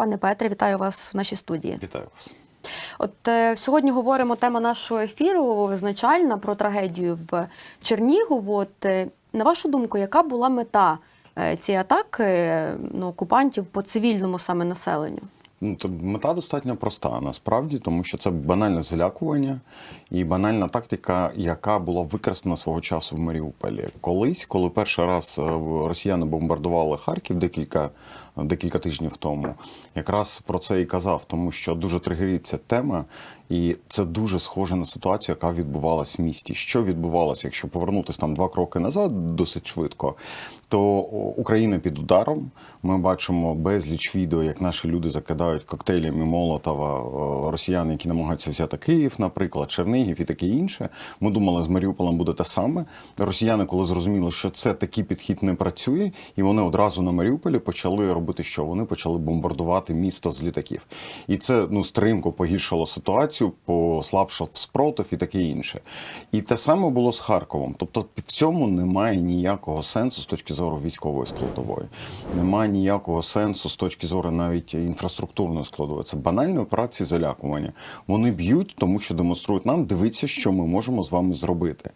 Пане Петре, вітаю вас в нашій студії. Вітаю вас. От е, сьогодні говоримо тема нашого ефіру визначальна про трагедію в Чернігову. От, е, на вашу думку, яка була мета е, цієї атаки е, ну, окупантів по цивільному саме населенню? Ну, то мета достатньо проста насправді, тому що це банальне залякування і банальна тактика, яка була використана свого часу в Маріуполі. Колись, коли перший раз е, росіяни бомбардували Харків декілька, декілька тижнів тому, якраз про це і казав, тому що дуже тригериться тема, і це дуже схоже на ситуацію, яка відбувалась в місті. Що відбувалося, якщо повернутися там два кроки назад досить швидко, то Україна під ударом. Ми бачимо безліч відео, як наші люди закидають коктейлями Молотова о, росіяни, які намагаються взяти Київ, наприклад, Чернігів і таке інше. Ми думали, з Маріуполем буде те саме. Росіяни, коли зрозуміли, що це такий підхід не працює, і вони одразу на Маріуполі почали робити що? Вони почали бомбардувати місто з літаків. І це ну стрімко погіршило ситуацію, послабшав спротив і таке інше. І те саме було з Харковом. Тобто в цьому немає ніякого сенсу з точки зору військової складової. Немає ніякого сенсу з точки зору навіть інфраструктурної складової. Це банальні операції залякування. Вони б'ють, тому що демонструють нам, дивіться, що ми можемо з вами зробити.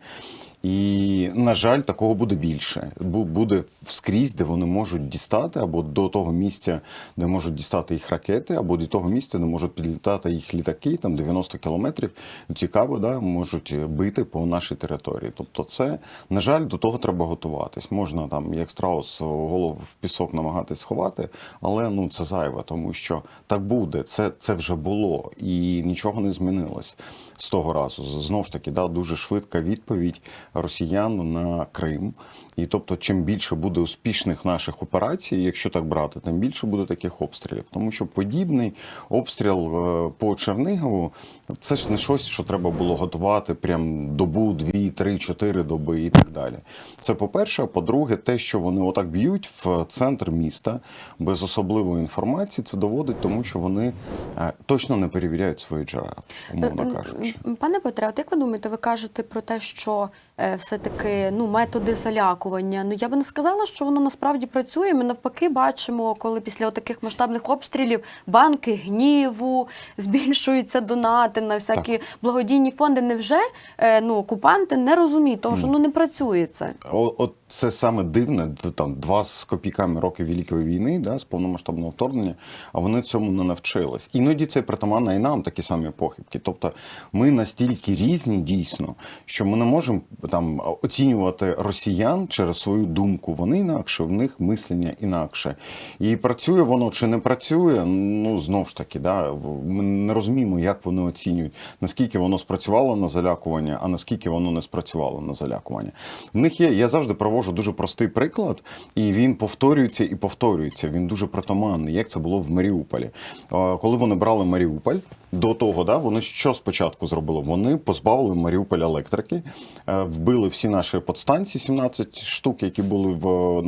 І, на жаль, такого буде більше. Бу- Буде вскрізь, де вони можуть дістати, або до того місця, де можуть дістати їх ракети, або до того місця, де можуть підлітати їх літаки, там 90 кілометрів. Цікаво, да, можуть бити по нашій території. Тобто, це, на жаль, до того треба готуватись. Можна там, як страус, голову в пісок намагатись сховати, але ну це зайве, тому що так буде. Це, це вже було і нічого не змінилось з того разу. Знов ж таки, да, дуже швидка відповідь росіян на Крим. І тобто, чим більше буде успішних наших операцій, якщо так брати, тим більше буде таких обстрілів. Тому що подібний обстріл е, по Чернігову це ж не щось, що треба було готувати прям добу, дві, три, чотири доби і так далі. Це по-перше. А По-друге, те, що вони отак б'ють в центр міста без особливої інформації, це доводить тому, що вони е, точно не перевіряють свої джерела, умовно Е, кажучи. Пане Петре, от як ви думаєте, ви кажете про те, що все-таки ну, методи залякування. Ну я би не сказала, що воно насправді працює. Ми навпаки бачимо, коли після таких масштабних обстрілів банки гніву збільшуються донати на всякі благодійні фонди. Невже е, ну, окупанти не розуміють, того, що ну не працює це? От це саме дивне, там два з копійками роки Великої війни, да, з повномасштабного вторгнення, а вони цьому не навчились. Іноді це притаманно і нам такі самі похибки. Тобто ми настільки різні дійсно, що ми не можемо там оцінювати росіян через свою думку. Вони інакше, в них мислення інакше. І працює воно чи не працює, ну знов ж таки, да, ми не розуміємо, як вони оцінюють, наскільки воно спрацювало на залякування, а наскільки воно не спрацювало на залякування. В них є, я завжди провожу дуже простий приклад, і він повторюється і повторюється. Він дуже притаманний, як це було в Маріуполі. Коли вони брали Маріуполь, до того, да, вони що спочатку зробили? Вони позбавили Маріуполь електрики, е, вбили всі наші подстанції, 17 штук, які були в,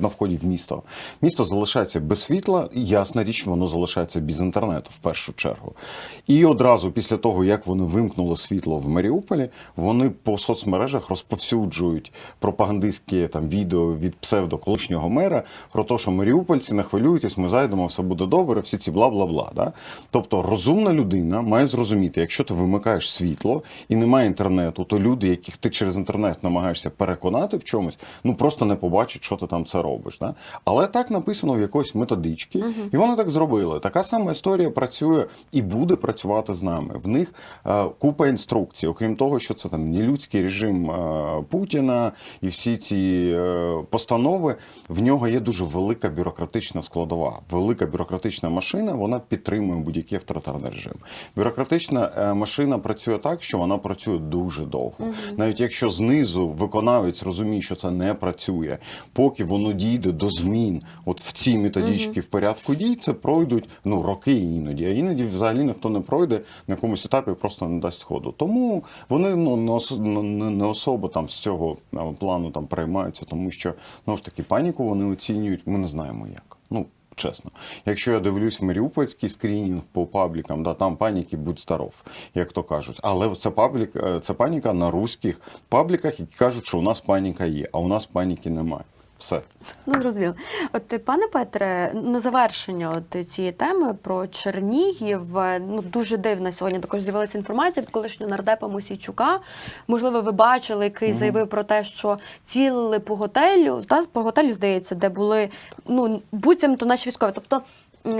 на, вході в місто. Місто залишається без світла, і ясна річ, воно залишається без інтернету в першу чергу. І одразу після того, як вони вимкнули світло в Маріуполі, вони по соцмережах розповсюджують пропагандистські там відео від псевдоколишнього мера про те, що маріупольці не хвилюйтесь, ми зайдемо, все буде добре, всі ці бла бла бла. Да? Тобто розумна людина має зрозуміти, якщо ти вимикаєш світло і немає інтернету, то люди, яких ти через інтернет намагаєшся переконати в чомусь, ну просто не побачать, що ти там це робиш. Да? Але так написано в якоїсь методичці, і вони так зробили. Така сама історія працює і буде працювати з нами. В них е, купа інструкцій, окрім того, що це там нелюдський режим е, Путіна і всі ці е, постанови. В нього є дуже велика бюрократична складова. Велика бюрократична машина вона підтримує будь-який авторитарний режим. Бюрократична е, машина працює так, що вона працює дуже довго. Навіть якщо знизу виконавець розуміє, що це не працює, поки воно дійде до змін, от в цій методичці в порядку дій, це пройдуть ну роки іноді, а іноді взагалі ніхто не пройде на якомусь етапі, просто не дасть ходу. Тому вони ну не ос- не не особо там з цього е, плану там переймаються, тому що ну ж таки паніку вони оцінюють. Ми не знаємо як. Ну чесно. Якщо я дивлюсь маріупольський скрінінг по паблікам, да там паніки будь здоров, як то кажуть. Але це паблік, е, це паніка на руських пабліках, які кажуть, що у нас паніка є, а у нас паніки немає. Все. Ну, зрозуміло. От, пане Петре, на завершення от цієї теми про Чернігів. Ну, дуже дивна сьогодні також з'явилася інформація від колишнього нардепа Мосійчука. Можливо, ви бачили, який Мгм. заявив про те, що цілили по готелю, та, по готелю, здається, де були ну, буцімто наші військові. Тобто,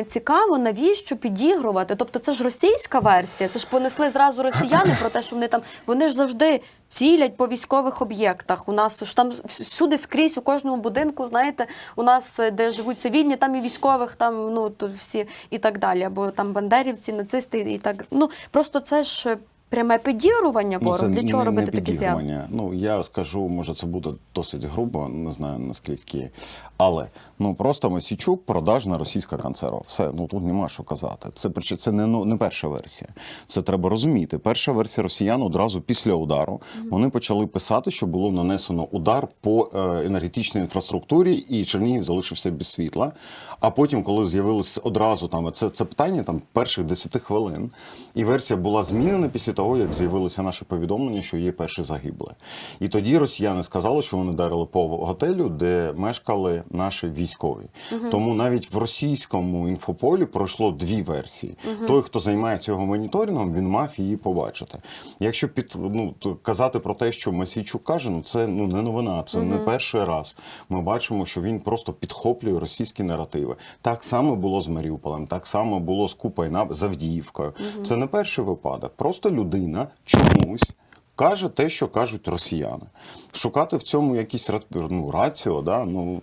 цікаво, навіщо підігрувати? Тобто, це ж російська версія. Це ж понесли зразу росіяни про те, що вони там вони ж завжди цілять по військових об'єктах. У нас ж там всюди скрізь, у кожному будинку, знаєте, у нас е, де живуть цивільні, там і військових, там ну тут всі і так далі. Або там бандерівці, нацисти і так. Ну просто це ж пряме підігрування ворогу. Для чого не- робити не такі заяви? Ну я скажу, може, це буде досить грубо, не знаю наскільки. Але ну просто Мосійчук продажна російська консерва. Все, ну тут нема що казати. Це це не ну не перша версія. Це треба розуміти. Перша версія росіян одразу після удару вони почали писати, що було нанесено удар по е, енергетичній інфраструктурі, і Чернігів залишився без світла. А потім, коли з'явилось одразу там це, це питання там перших 10 хвилин, і версія була змінена після того, як з'явилося наше повідомлення, що є перші загибли. І тоді росіяни сказали, що вони дарили по готелю, де мешкали наші військові. Тому навіть в російському інфополі пройшло дві версії. Той, хто займається його моніторингом, він мав її побачити. Якщо під ну казати про те, що Масійчук каже, ну це ну не новина, це не перший раз. Ми бачимо, що він просто підхоплює російські наративи. Так само було з Маріуполем, так само було з Купою на з Авдіївкою. Це не перший випадок. Просто людина чомусь. Каже те, що кажуть росіяни. Шукати в цьому якісь ну, раціо, да? ну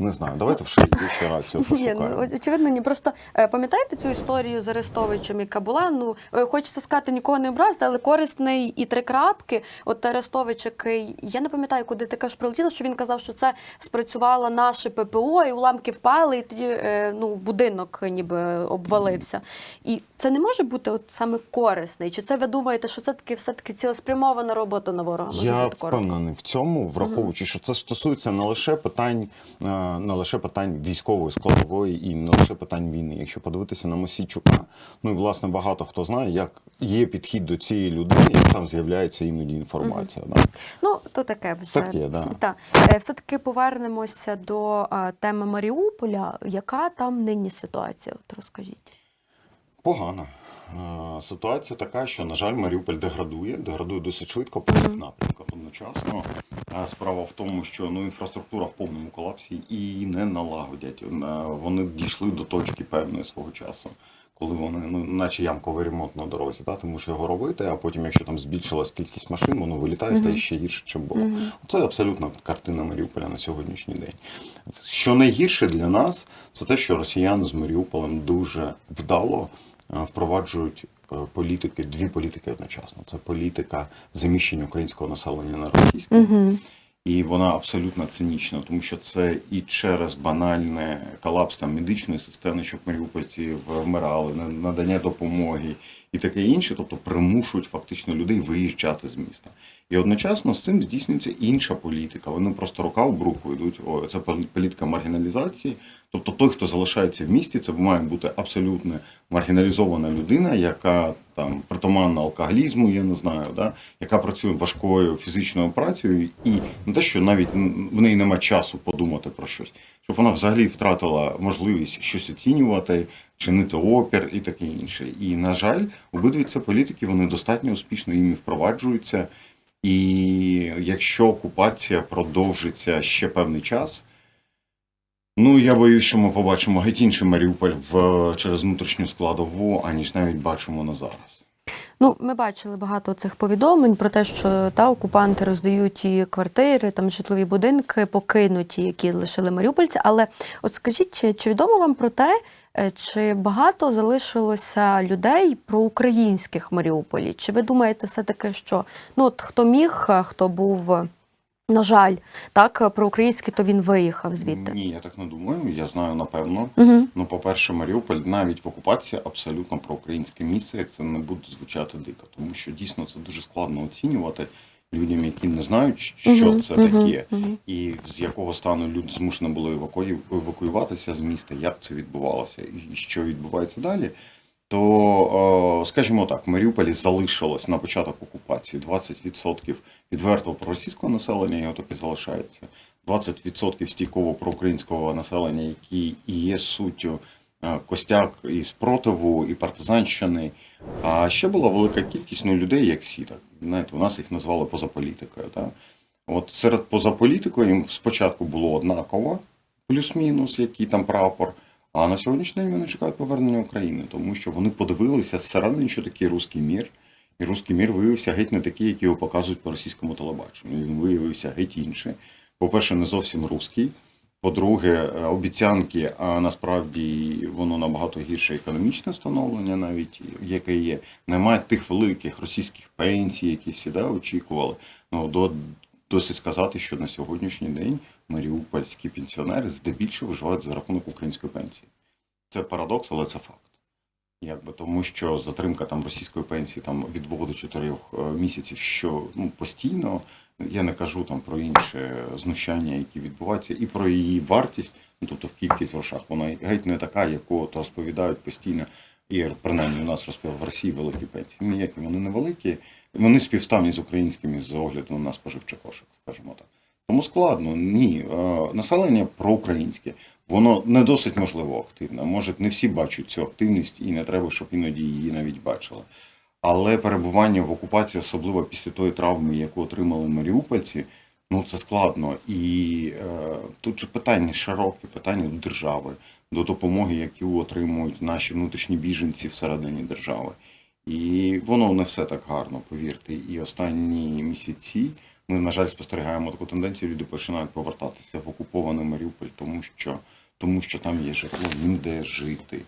не знаю. Давайте в шиї ще раціо Ні, ну очевидно, ні. Просто е, пам'ятаєте цю історію з Арестовичем, яка була? Ну е, хочеться сказати, нікого не образити, але корисний і три крапки. От Арестович, який я не пам'ятаю, куди ти кажеш, прилетіло, що він казав, що це спрацювало наше ППО, і уламки впали, і тоді е, ну будинок ніби обвалився. І це не може бути от саме корисний. Чи це ви думаєте, що це таки все таки цілеспрямована робота на ворога? Я впевнений в цьому, враховуючи, що це стосується не лише питань, не лише питань військової складової і не лише питань війни. Якщо подивитися на Мосійчука, ну і власне багато хто знає, як є підхід до цієї людини, як там з'являється іноді інформація. Да? Ну, то таке вже. Таке, да. Та. Е, Все-таки повернемося до теми Маріуполя. Яка там нині ситуація? От розкажіть. Погано. Ситуація така, що, на жаль, Маріуполь деградує, деградує досить швидко по всіх напрямках одночасно. Справа в тому, що ну, інфраструктура в повному колапсі і не налагодять. Е, Вони дійшли до точки певної свого часу, коли вони, ну, наче ямковий ремонт на дорозі, та, ти мусиш його робити, а потім, якщо там збільшилась кількість машин, воно вилітає, стає ще гірше, чим було. Це абсолютно картина Маріуполя на сьогоднішній день. Що найгірше для нас, це те, що росіяни з Маріуполем дуже вдало впроваджують е, політики, дві політики одночасно. Це політика заміщення українського населення на російське. І вона абсолютно цинічна, тому що це і через банальне колапс там медичної системи, щоб маріупольці вмирали, на- надання допомоги і таке інше, тобто примушують фактично людей виїжджати з міста. І одночасно з цим здійснюється інша політика. Вони просто рука в руку йдуть. Це пол- політика маргіналізації. Тобто той, хто залишається в місті, це має бути абсолютно маргіналізована людина, яка там притаманна алкоголізму, я не знаю, да? яка працює важкою фізичною працею, і не те, що навіть в неї немає часу подумати про щось, щоб вона взагалі втратила можливість щось оцінювати, чинити опір і таке інше. І на жаль, обидві ці політики вони достатньо успішно їм впроваджуються. І якщо окупація продовжиться ще певний час, ну я боюсь, що ми побачимо геть інший Маріуполь в через внутрішню складову, аніж навіть бачимо на зараз. Ну, ми бачили багато цих повідомлень про те, що та окупанти роздають і квартири, там житлові будинки, покинуті, які лишили маріупольці. Але от скажіть, чи, відомо вам про те, чи багато залишилося людей проукраїнських в Маріуполі? Чи ви думаєте все-таки, що ну от хто міг, е, хто був, е, на жаль, так, проукраїнський, то він виїхав звідти? Ні, я так не думаю. Я знаю напевно. Угу. Ну, по-перше, Маріуполь навіть в окупації абсолютно проукраїнське місце, як це не буде звучати дико, тому що дійсно це дуже складно оцінювати людям, які не знають, що Мгм, це мгм, таке, мгм. і з якого стану люди змушені були евакую- евакуюватися з міста, як це відбувалося, і що відбувається далі. То, скажімо так, в Маріуполі залишилось на початок окупації 20% відвертого проросійського населення, його так і залишається. 20% стійково проукраїнського населення, які і є суттю костяк і спротиву, і партизанщини. А ще була велика кількість ну, людей, як всі так. Знаєте, у нас їх назвали позаполітикою. Так? От серед позаполітикою їм спочатку було однаково, плюс-мінус, який там прапор. А на сьогоднішній день вони чекають повернення України, тому що вони подивилися зсередини, що таке руський мір. І руський мір виявився геть не такий, який його показують по російському телебаченню. Він виявився геть інший. По-перше, не зовсім руський. По-друге, е, обіцянки, а насправді воно набагато гірше економічне становлення, навіть яке є. Немає тих великих російських пенсій, які всі да, очікували. Ну, до, досить сказати, що на сьогоднішній день маріупольські пенсіонери здебільшого виживають за рахунок української пенсії. Це парадокс, але це факт. Якби тому, що затримка там російської пенсії там від 2 до 4 місяців, що ну постійно. Я не кажу там про інші знущання, які відбуваються, і про її вартість, ну тобто в кількість грошах, вона геть не така, яку от розповідають постійно. І принаймні у нас розповів в Росії великі пенсії. Ніякі вони не великі, вони співставні з українськими з огляду на споживчий кошик, скажімо так. Тому складно, ні. Е, Населення проукраїнське, воно не досить можливо активне. Може, не всі бачать цю активність, і не треба, щоб іноді її навіть бачили. Але перебування в окупації, особливо після тої травми, яку отримали маріупольці, ну це складно. І е, тут же питання широкі, питання до держави, до допомоги, яку отримують наші внутрішні біженці всередині держави. І воно не все так гарно, повірте. І останні місяці ми, на жаль, спостерігаємо таку тенденцію. Люди починають повертатися в окупований Маріуполь, тому що, тому що там є житло, їм де жити.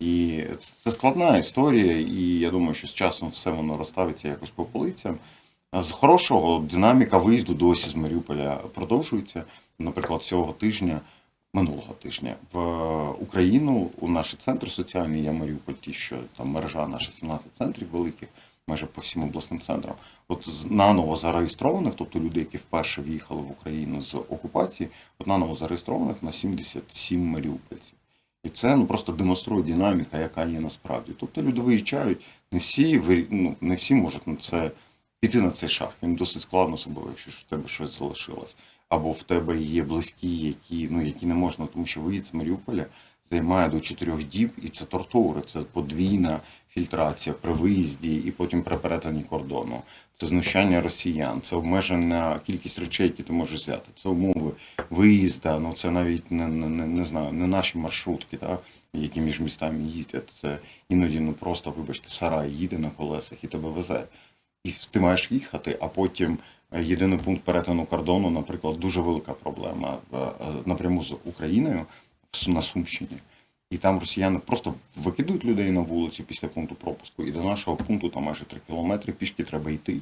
І це складна історія, і я думаю, що з часом все воно розставиться якось по полицям. З хорошого динаміка виїзду досі з Маріуполя продовжується. Наприклад, цього тижня, минулого тижня, в Україну у наші центри соціальні, я Маріуполь, ті, що там мережа наша 17 центрів великих, майже по всім обласним центрам. От наново зареєстрованих, тобто люди, які вперше в'їхали в Україну з окупації, от наново зареєстрованих на 77 маріупольців. І це ну просто демонструє динаміка, яка є насправді. Тобто люди виїжджають, не всі ну, не всі можуть на це піти на цей шах. Їм досить складно особливо, якщо в тебе щось залишилось. Або в тебе є близькі, які ну які не можна, тому що виїзд з Маріуполя займає до чотирьох діб, і це тортури, це подвійна фільтрація при виїзді і потім при перетині кордону. Це знущання росіян, це обмежена кількість речей, які ти можеш взяти. Це умови виїзда. Ну це навіть не, не, не, знаю, не наші маршрутки, так, які між містами їздять. Це іноді ну просто, вибачте, сарай їде на колесах і тебе везе. І ти маєш їхати, а потім е, єдиний пункт перетину кордону, наприклад, дуже велика проблема е, е, напряму з Україною на Сумщині. І там росіяни просто викидують людей на вулицю після пункту пропуску. І до нашого пункту там майже 3 кілометри пішки треба йти.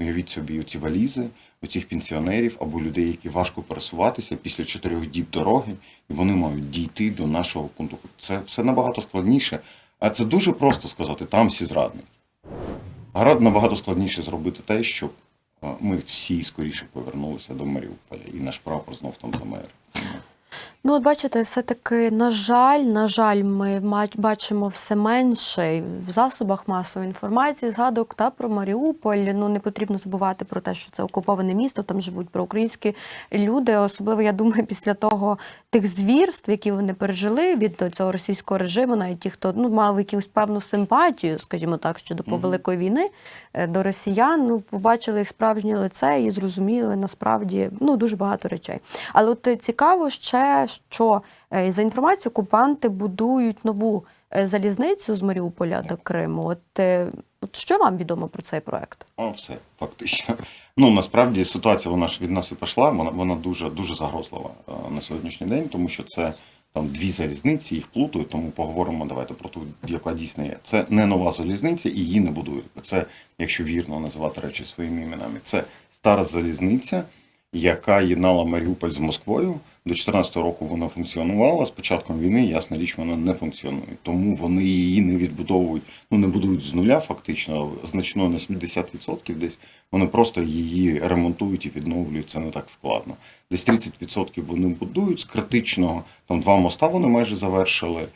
Уявіть собі оці валізи, оцих пенсіонерів або людей, які важко пересуватися після чотирьох діб дороги, і вони мають дійти до нашого пункту. Це все набагато складніше. А це дуже просто сказати, там всі зрадники. Гарад набагато складніше зробити те, щоб е, ми всі скоріше повернулися до Маріуполя, і наш прапор знов там замер. Ну, от бачите, все-таки, на жаль, на жаль, ми бачимо все менше в засобах масової інформації, згадок та про Маріуполь. Ну не потрібно забувати про те, що це окуповане місто, там живуть проукраїнські люди. Особливо, я думаю, після того тих звірств, які вони пережили від цього російського режиму, навіть ті, хто ну мав якусь певну симпатію, скажімо так, щодо Мгм. великої війни е, до росіян, ну побачили їх справжнє лице і зрозуміли насправді ну дуже багато речей. Але от е, цікаво ще, що е, за інформацією, окупанти будують нову е, залізницю з Маріуполя до Криму. От, е, от що вам відомо про цей проект? О, все, фактично. Ну насправді ситуація вона ж від нас і пішла. Вона вона дуже дуже загрозлива на сьогоднішній день, тому що це там дві залізниці, їх плутають. Тому поговоримо давайте про ту, яка дійсно є. Це не нова залізниця, і її не будують. Це, якщо вірно називати речі своїми іменами, це стара залізниця, яка єднала Маріуполь з Москвою. До 2014 року вона функціонувала. З початком війни, ясна річ, вона не функціонує. Тому вони її не відбудовують, ну не будують з нуля, фактично, значно на 70% десь. Вони просто її ремонтують і відновлюють. Це не так складно. Десь 30% вони будують з критичного. Там два моста вони майже завершили.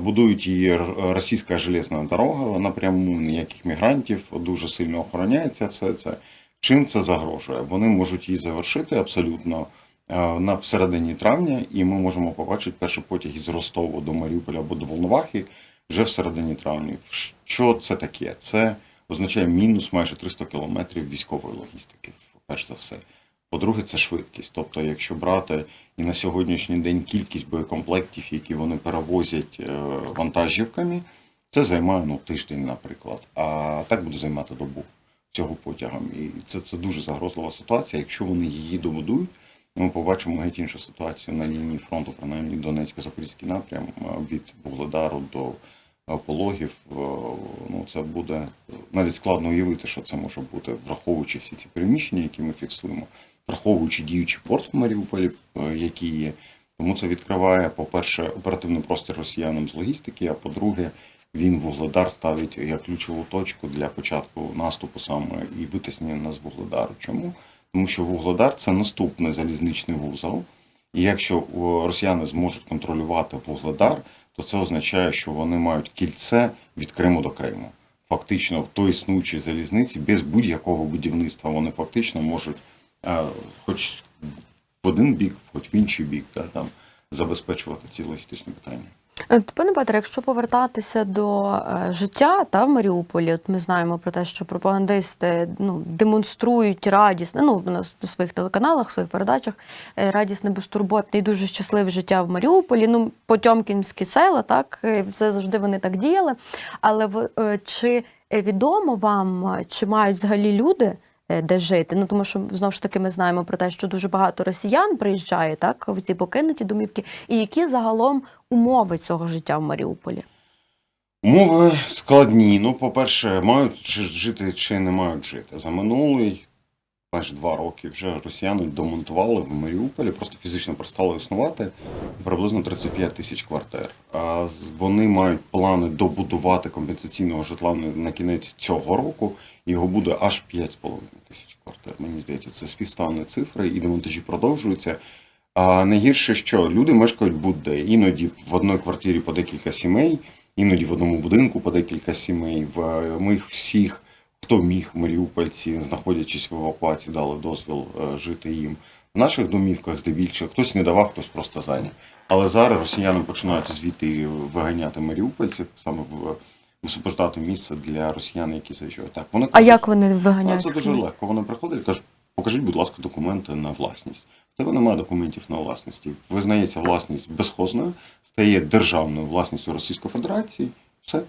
Будують її російська железна дорога напряму, ніяких мігрантів, дуже сильно охороняється все це. Чим це загрожує? Вони можуть її завершити абсолютно на всередині травня, і ми можемо побачити перший потяг із Ростова до Маріуполя або до Волновахи вже всередині травня. Що це таке? Це означає мінус майже 300 кілометрів військової логістики, перш за все. По-друге, це швидкість. Тобто, якщо брати і на сьогоднішній день кількість боєкомплектів, які вони перевозять е, вантажівками, це займає ну, тиждень, наприклад. А так буде займати добу цього потягом. І це, це дуже загрозлива ситуація. Якщо вони її добудують, ми побачимо геть іншу ситуацію на лінії фронту, принаймні Донецько-Запорізький напрям е, від Вугледару до пологів. Е, Ну, це буде навіть складно уявити, що це може бути, враховуючи всі ці переміщення, які ми фіксуємо, враховуючи діючий порт в Маріуполі, е, який є. Тому це відкриває, по-перше, оперативний простір росіянам з логістики, а по-друге, він Вугледар ставить як ключову точку для початку наступу саме і витиснення нас Вугледару. Чому? Тому що Вугледар це наступний залізничний вузол. І якщо росіяни зможуть контролювати Вугледар, то це означає, що вони мають кільце від Криму до Криму. Фактично, в той існуючій залізниці без будь-якого будівництва вони фактично можуть, е, хоч в один бік, хоч в інший бік, да, там забезпечувати ці логістичні питання. Е, Пане Петре, якщо повертатися до е, життя та в Маріуполі, от ми знаємо про те, що пропагандисти ну, демонструють радісне, ну на своїх телеканалах, своїх передачах е, радісне, безтурботне і дуже щасливе життя в Маріуполі. Ну, Потьомкінські села, так це завжди вони так діяли. Але в- чи відомо вам, чи мають взагалі люди? Е, Де жити? Ну тому що знову ж таки ми знаємо про те, що дуже багато росіян приїжджає так в ці покинуті домівки, і які загалом умови цього життя в Маріуполі? Умови складні. Ну, по-перше, мають жити чи не мають жити. За минулий майже два роки вже росіяни демонтували в Маріуполі, просто фізично перестали існувати приблизно 35 тисяч квартир. А вони мають плани добудувати компенсаційного житла на- кінець цього року. Його буде аж 5,5 тисяч квартир. Мені здається, це співставні цифри, і демонтажі продовжуються. А найгірше, що люди мешкають будь-де. Іноді в одній квартирі по декілька сімей, іноді в одному будинку по декілька сімей. В ми їх всіх, хто міг, маріупольці, знаходячись в евакуації, дали дозвіл е, жити їм. В наших домівках здебільшого хтось не давав, хтось просто зайняв. Але зараз росіяни починають звідти виганяти маріупольців, саме в висвобождати місце для росіян, які заїжджають. Так, вони А як вони виганяють? це дуже легко. Вони приходять і кажуть, покажіть, будь ласка, документи на власність. В тебе немає документів на власності. Визнається власність безхозною, стає державною власністю Російської Федерації. Все.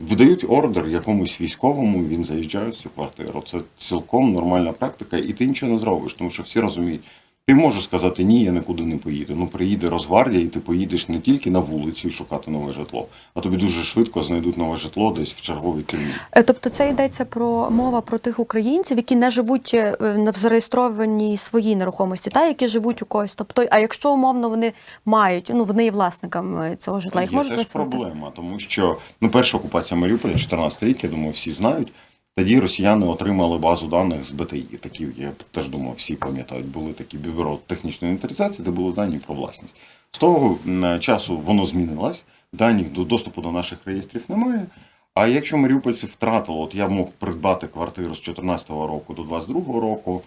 Видають ордер якомусь військовому, він заїжджає в цю квартиру. Це цілком нормальна практика, і ти нічого не зробиш, тому що всі розуміють. Ти можеш сказати ні, я нікуди не поїду. Ну приїде Росгвардія, і ти поїдеш не тільки на вулицю і шукати нове житло, а тобі дуже швидко знайдуть нове житло десь в черговій тюрмі. Е, Тобто це йдеться про мова про тих українців, які не живуть е, в зареєстрованій своїй нерухомості, та які живуть у когось. Тобто, а якщо умовно вони мають, ну вони є власниками цього житла, їх можуть проблема, тому що ну, перша окупація Маріуполя, 14 рік, я думаю, всі знають. Тоді росіяни отримали базу даних з БТІ. Такі, я теж думаю, всі пам'ятають, були такі бюро технічної інвентаризації, де були дані про власність. З того часу воно змінилось, даних до доступу до наших реєстрів немає. А якщо маріупольці втратили, от я мог придбати квартиру з 14 року до 22 року,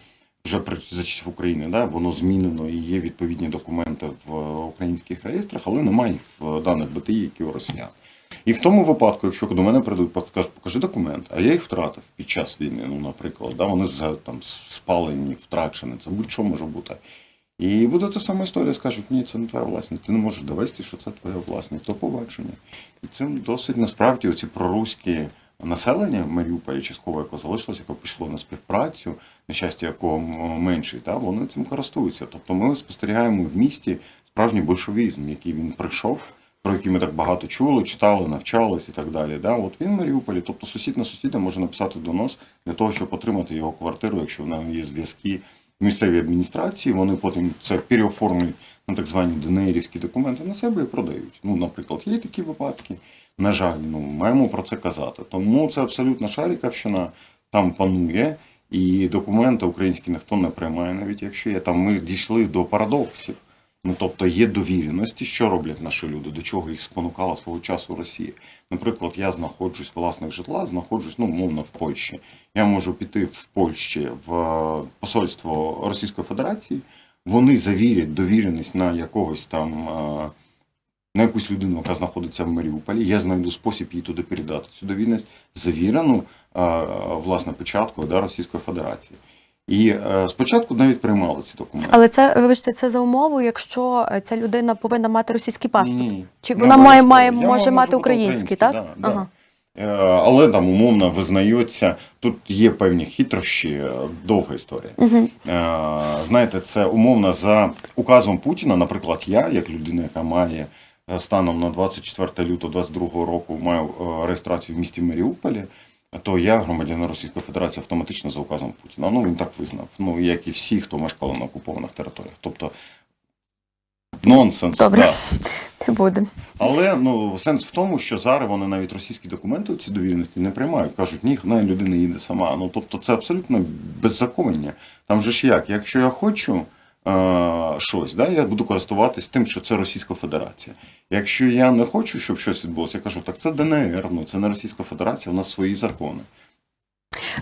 вже при за часів України, да, воно змінено і є відповідні документи в е, українських реєстрах, але немає в даних БТІ, які у росіян. І в тому випадку, якщо до мене прийдуть, покажуть, покажи документ, а я їх втратив під час війни, ну, наприклад, да, вони там спалені, втрачені, це будь-що може бути. І буде та сама історія, скажуть, ні, це не твоя власність, ти не можеш довести, що це твоя власність, до побачення. І цим досить насправді оці проруські населення Маріуполя, частково яке залишилось, яке пішло на співпрацю, на щастя, якого меншість, да, вони цим користуються. Тобто ми спостерігаємо в місті справжній большевізм, який він прийшов, про який ми так багато чули, читали, навчались і так далі. Да? От він в Маріуполі, тобто сусід на сусіда може написати донос для того, щоб отримати його квартиру, якщо в нього є зв'язки місцевій адміністрації, вони потім це переоформлюють на так звані ДНРівські документи на себе і продають. Ну, наприклад, є такі випадки. На жаль, ну маємо про це казати. Тому це абсолютно шарікавщина там панує, і документи українські ніхто не приймає, навіть якщо є там. Ми дійшли до парадоксів. Ну, тобто є довіреності, що роблять наші люди, до чого їх спонукала свого часу Росія. Наприклад, я знаходжусь власник житла, знаходжусь, ну, умовно, в Польщі. Я можу піти в Польщі в посольство Російської Федерації, вони завірять довіреність на якогось там. На якусь людину, яка знаходиться в Маріуполі, я знайду спосіб їй туди передати цю довіреність, завірену власне печаткою да, Російської Федерації. І е, спочатку навіть приймали ці документи. Але це, вибачте, це за умовою, якщо е, ця людина повинна мати російський паспорт. Ні, Чи вона має, має. Може мати український, так? да, да. Ага. Е, Але там умовно визнається, тут є певні хитрощі, довга історія. Угу. Знаєте, це умовно за указом Путіна, наприклад, я, як людина, яка має станом на 24 лютого 22 року маю реєстрацію в місті Маріуполі, то я громадянин Російської Федерації автоматично за указом Путіна. Ну він так визнав. Ну як і всі, хто мешкали на окупованих територіях. Тобто нонсенс. Добре. Да. Не буде. Але ну сенс в тому, що зараз вони навіть російські документи ці довіреності не приймають. кажуть, ні, хай людина їде сама. Ну тобто це абсолютно беззаконня. Там же ж як, якщо я хочу щось, да, я буду користуватись тим, що це Російська Федерація. Якщо я не хочу, щоб щось відбулося, я кажу, так це ДНР, ну це не Російська Федерація, у нас свої закони.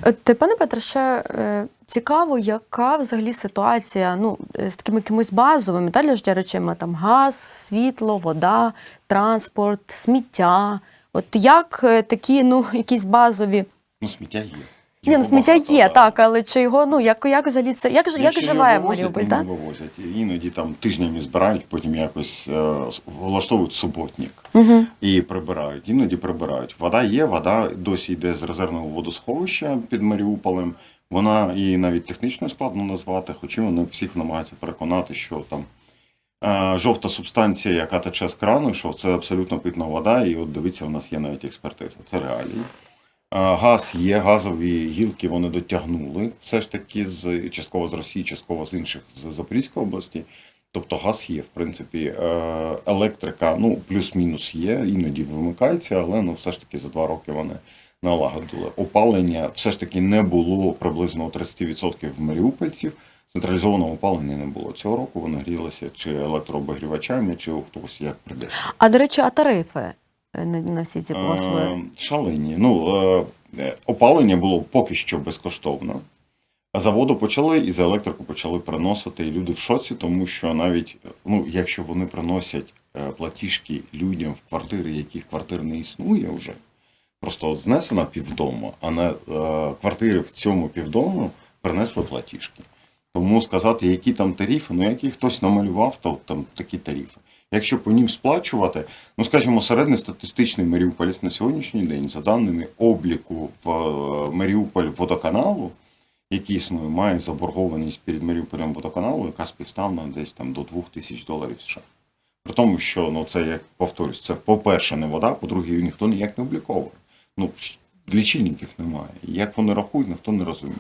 От, пане Петре, ще е, цікаво, яка взагалі ситуація ну, е, з такими якимись базовими та, для життя речами, там газ, світло, вода, транспорт, сміття. От як е, такі ну, якісь базові. Ну, сміття є. Ні, ну сміття є, так, але чи його, ну як, як взагалі це, як, як Якщо живе його вивозять, Маріуполь, так? вивозять. Іноді там тижнями збирають, потім якось е, влаштовують суботник. Угу. і прибирають. Іноді прибирають. Вода є, вода досі йде з резервного водосховища під Маріуполем. Вона і навіть технічно складно назвати, хоча вони всіх намагаються переконати, що там е, жовта субстанція, яка тече з крану, що це абсолютно питна вода, і от дивіться, у нас є навіть експертиза. Це реалії. Газ є, газові гілки вони дотягнули все ж таки з частково з Росії, частково з інших з Запорізької області. Тобто газ є, в принципі, Е, електрика, ну плюс-мінус є, іноді вимикається, але ну все ж таки за два роки вони налагодили. Опалення все ж таки не було приблизно 30% маріупольців. Централізованого опалення не було. Цього року вони грілися чи електрообігрівачами, чи хтось як прийде. А до речі, а тарифи на, на всі ці послуги? Е, Шалені. Ну, е, е, опалення було поки що безкоштовно. А за воду почали і за електрику почали приносити. І люди в шоці, тому що навіть ну, якщо вони приносять е, платіжки людям в квартири, яких квартир не існує вже, просто от знесена півдому, а на е, квартири в цьому півдому принесли платіжки. Тому сказати, які там тарифи, ну які хтось намалював, то там такі тарифи. Якщо по ним сплачувати, ну скажімо, середньостатистичний Маріуполець на сьогоднішній день, за даними обліку в е, Маріуполь водоканалу, який існує, має заборгованість перед Маріуполем водоканалу, яка співставна десь там до 2 тисяч доларів США. При тому, що ну це як повторюсь, це по-перше, не вода, по-друге, її ніхто ніяк не обліковує. Ну, лічильників немає. Як вони рахують, ніхто не розуміє.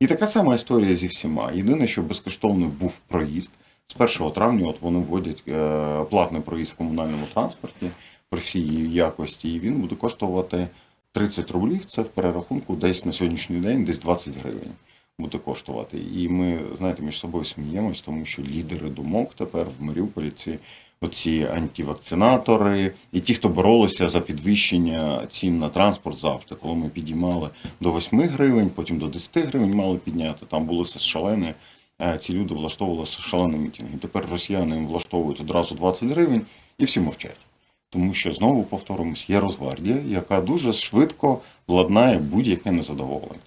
І така сама історія зі всіма. Єдине, що безкоштовний був проїзд. З 1 травня от вони вводять е, платний проїзд в комунальному транспорті при всій її якості, і він буде коштувати 30 рублів. Це в перерахунку десь на сьогоднішній день, десь 20 гривень буде коштувати. І ми, знаєте, між собою сміємось, тому що лідери думок тепер в Маріуполі ці оці антивакцинатори і ті, хто боролися за підвищення цін на транспорт завжди, коли ми підіймали до 8 гривень, потім до 10 гривень мали підняти. Там було все шалене. Е, Ці люди влаштовували шалені мітинги. Тепер росіяни їм влаштовують одразу 20 гривень і всі мовчать. Тому що знову повторимось, є Росгвардія, яка дуже швидко владнає будь-яке незадоволення.